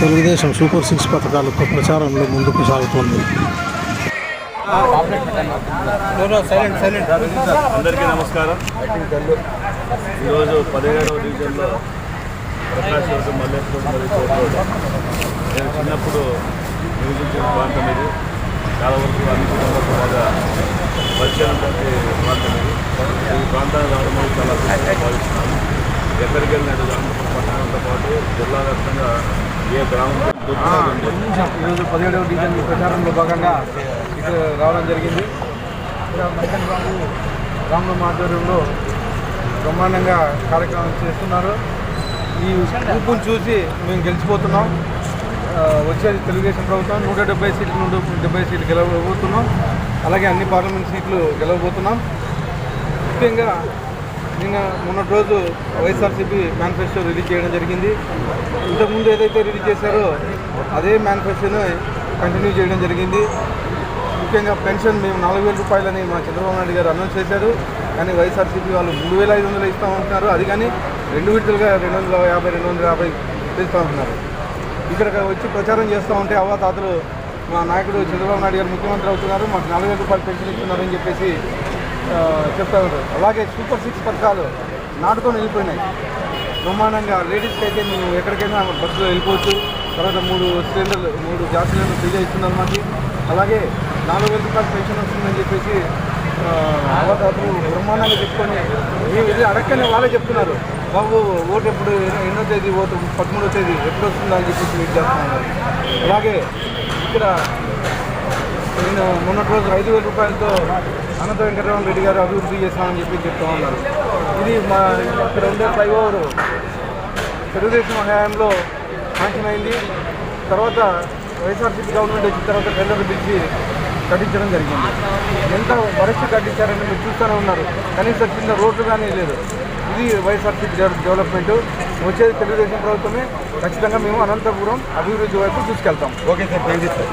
Telugu Desam super six పథకాలతో ప్రచారంలో ముందుకు సాగుతోంది. అందరికీ నమస్కారం. ఈరోజు పదిహేడవ డివిజన్లో ప్రకాశ్ వర్గం మల్లేశ్వరం మరియు నేను చిన్నప్పుడు నివసించిన ప్రాంతం ఇది. చాలా వరకు అన్ని కుటుంబాలకు బాగా పరిచయమైనటువంటి ప్రాంతం ఇది. ఈ ప్రాంతానికి రావడం చాలా భావిస్తున్నాను ఎక్కడికి వెళ్ళినట్టు పట్టణంతో పాటు జిల్లా వ్యాప్తంగా ఏ గ్రామం ఈరోజు పదిహేడవ డివిజన్ ప్రచారంలో భాగంగా ఇటు రావడం జరిగింది. ఇక్కడ బాబు రామరామ్ ఆధ్వర్యంలో బ్రహ్మాండంగా కార్యక్రమం చేస్తున్నారు. ఈ ఊపును చూసి మేము గెలిచిపోతున్నాం. వచ్చేది తెలుగుదేశం ప్రభుత్వం. నూట డెబ్బై సీట్లు నూట డెబ్బై సీట్లు గెలవబోతున్నాం. అలాగే అన్ని పార్లమెంట్ సీట్లు గెలవబోతున్నాం. ముఖ్యంగా నిన్న మొన్నటి రోజు వైఎస్ఆర్సీపీ మేనిఫెస్టో రిలీజ్ చేయడం జరిగింది. ఇంతకుముందు ఏదైతే రిలీజ్ చేశారో అదే మేనిఫెస్టోని కంటిన్యూ చేయడం జరిగింది. ముఖ్యంగా పెన్షన్ మేము నాలుగు వేల రూపాయలని మా చంద్రబాబు నాయుడు గారు అనౌన్స్ చేశారు. కానీ వైఎస్ఆర్సీపీ వాళ్ళు మూడు వేల ఐదు వందలు ఇస్తామంటున్నారు అది కానీ రెండు విడతలుగా రెండు వందల యాభై రెండు వందల యాభై ఇస్తామంటున్నారు ఇక్కడ వచ్చి ప్రచారం చేస్తూ ఉంటే అవ్వాతాతలు మా నాయకుడు చంద్రబాబు నాయుడు గారు ముఖ్యమంత్రి అవుతున్నారు. మాకు నాలుగు వేల రూపాయలు పెన్షన్ ఇస్తున్నారని చెప్పేసి చెప్తా ఉంటారు అలాగే సూపర్ సిక్స్ పథకాలు నాటుకొని వెళ్ళిపోయినాయి. బ్రహ్మాండంగా లేడీస్కి అయితే మేము ఎక్కడికైనా బస్సులో వెళ్ళిపోవచ్చు. తర్వాత మూడు సిలిండర్లు మూడు గ్యాస్ సిలిండర్లు ఫ్రీగా ఇస్తున్నారు మాకు అలాగే నాలుగు వేల రూపాయలు పెన్షన్ వస్తుందని చెప్పేసి ఆ, బ్రహ్మాండంగా చెప్పుకొని ఇది అడగనే వాళ్ళే చెప్తున్నారు. బాబు ఓటు ఎప్పుడు ఎన్నో తేదీ ఓటు పదమూడో తేదీ ఎప్పుడు వస్తుందా అని చెప్పేసి వెయిట్ చేస్తున్నారు అలాగే ఇక్కడ నేను మొన్నటి రోజు ఐదు వేల రూపాయలతో అనంత వెంకటరమణ రెడ్డి గారు అభివృద్ధి చేస్తామని చెప్పి చెప్తా ఉన్నారు. ఇది మా ఇక్కడ ఉండే ఫ్లైఓవర్ తెలుగుదేశం హయాంలో శాంక్షన్ అయింది తర్వాత వైఎస్ఆర్సీపీ గవర్నమెంట్ వచ్చిన తర్వాత టెండర్లు పిలిచి కట్టించడం జరిగింది. ఎంత వరస్ట్ కట్టించారని మీరు చూస్తూనే ఉన్నారు. కనీసం చిన్న రోడ్లు కానీ లేదు. ఇది వైఎస్ఆర్సీపీ డెవలప్మెంట్. వచ్చేది తెలుగుదేశం ప్రభుత్వమే. ఖచ్చితంగా మేము అనంతపురం అభివృద్ధి వైపు తీసుకెళ్తాం okay sir thank you sir.